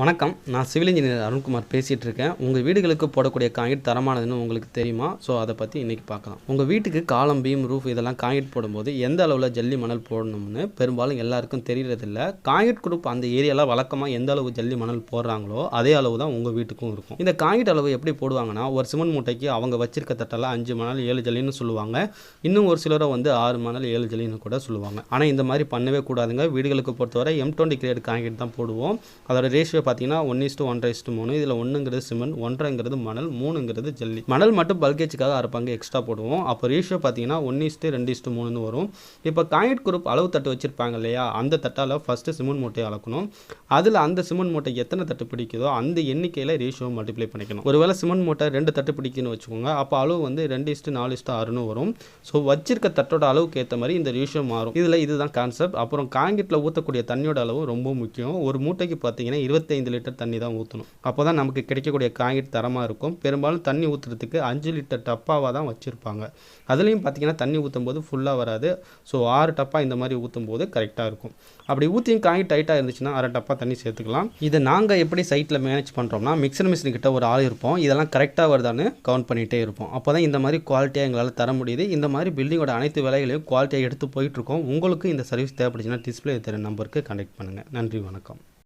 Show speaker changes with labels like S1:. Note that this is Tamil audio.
S1: வணக்கம். நான் சிவில் இன்ஜினியர் அருண்குமார் பேசிகிட்டு இருக்கேன் உங்கள் வீடுகளுக்கு போடக்கூடிய காங்கிரீட் தரமானதுன்னு உங்களுக்கு தெரியுமா? ஸோ அதை பற்றி இன்றைக்கி பார்க்கலாம். உங்கள் வீட்டுக்கு காலம் பீம் ரூஃப் இதெல்லாம் காங்கிரீட் போடும்போது எந்த அளவில் ஜல்லி மணல் போடணும்னு பெரும்பாலும் எல்லாருக்கும் தெரியறதில்ல. காங்கிரீட் குரூப் அந்த ஏரியாவில் வழக்கமாக எந்த அளவு ஜல்லி மணல் போடுறாங்களோ அதே அளவு தான் உங்கள் வீட்டுக்கும் இருக்கும். இந்த காங்கிரீட் அளவு எப்படி போடுவாங்கன்னா ஒரு சிமெண்ட் மூட்டைக்கு அவங்க வச்சிருக்க தட்டெல்லாம் அஞ்சு மணல் ஏழு ஜல்லின்னு சொல்லுவாங்க. இன்னும் ஒரு சிலரை வந்து ஆறு மணல் ஏழு ஜல்லின்னு கூட சொல்லுவாங்க. ஆனால் இந்த மாதிரி பண்ணவே கூடாதுங்க. வீடுகளுக்கு பொறுத்தவரை எம் டுவெண்ட்டி கிரேட் காங்கிரீட் தான் போடுவோம். அதோட ரேஷியோ பார்த்தீங்கன்னா ஒன் இஸ்ட்டு ஒன்றரை இஸ்ட்டு மூணு. இதில் ஒன்றுங்கிறது சிமெண்ட் ஒன்றரைங்கிறது மணல் மூணுங்கிறது ஜல்லி. மணல் மட்டும் பல்கேஜுக்காக அரை பங்கு எக்ஸ்ட்ரா போடுவோம். அப்போ ரேஷியோ பார்த்தீங்கன்னா ஒன் இஸ்ட்டு ரெண்டு இஸ்ட்டு மூணுன்னு வரும். இப்போ காயிட் குரூப் அளவு தட்டு வச்சிருப்பாங்க இல்லையா? அந்த தட்டால் ஃபஸ்ட்டு சிமெண்ட் மூட்டையை அளக்கணும். அதில் அந்த சிமெண்ட் மூட்டை எத்தனை தட்டு பிடிக்குதோ அந்த எண்ணிக்கையில் ரேஷியோ மல்டிப்ளை பண்ணிக்கணும். ஒருவேளை சிமெண்ட் மூட்டை ரெண்டு தட்டு பிடிக்குன்னு வச்சுக்கோங்க. அப்போ அளவு வந்து ரெண்டு இஸ்ட்டு நாலு இஸ்ட்டு ஆறுன்னு வரும். ஸோ வச்சிருக்க தட்டோட அளவுக்கு ஏற்ற மாதிரி இந்த ரேஷியோ மாறும். இதில் இதுதான் கான்செப்ட் அப்புறம் காங்கிரீட்டில் ஊற்றக்கூடிய தண்ணியோட அளவு ரொம்ப முக்கியம். ஒரு மூட்டைக்கு பார்த்தீங்கன்னா இருபத்தி இருபத்தைந்து லிட்டர் தண்ணி தான் ஊற்றணும் அப்போ தான் நமக்கு கிடைக்கக்கூடிய காய்கறி தரமாக இருக்கும். பெரும்பாலும் தண்ணி ஊற்றுறதுக்கு அஞ்சு லிட்டர் டப்பாவாக தான் வச்சுருப்பாங்க. அதுலேயும் பார்த்தீங்கன்னா தண்ணி ஊற்றும் போது ஃபுல்லாக வராது. ஸோ ஆறு டப்பா இந்த மாதிரி ஊற்றும் போது கரெக்டாக இருக்கும். அப்படி ஊற்றியும் காய் டைட்டாக இருந்துச்சுன்னா அரை டப்பா தண்ணி சேர்த்துக்கலாம். இதை நாங்கள் எப்படி சைட்டில் மேனேஜ் பண்ணுறோம்னா மிக்சர் மிஷின் கிட்ட ஒரு ஆள் இருப்போம். இதெல்லாம் கரெக்டாக வருதான்னு கவுண்ட் பண்ணிகிட்டே இருப்போம். அப்போ தான் இந்த மாதிரி குவாலிட்டியாக எங்களால் தர முடியுது. இந்த மாதிரி பில்டிங்கோட அனைத்து வேலைகளையும் குவாலிட்டியாக எடுத்து போயிட்டுருக்கோம் உங்களுக்கு இந்த சர்வீஸ் தேவைப்படுச்சுன்னா டிஸ்பிளே தர நம்பருக்கு கண்டெக்ட் பண்ணுங்கள் நன்றி வணக்கம்.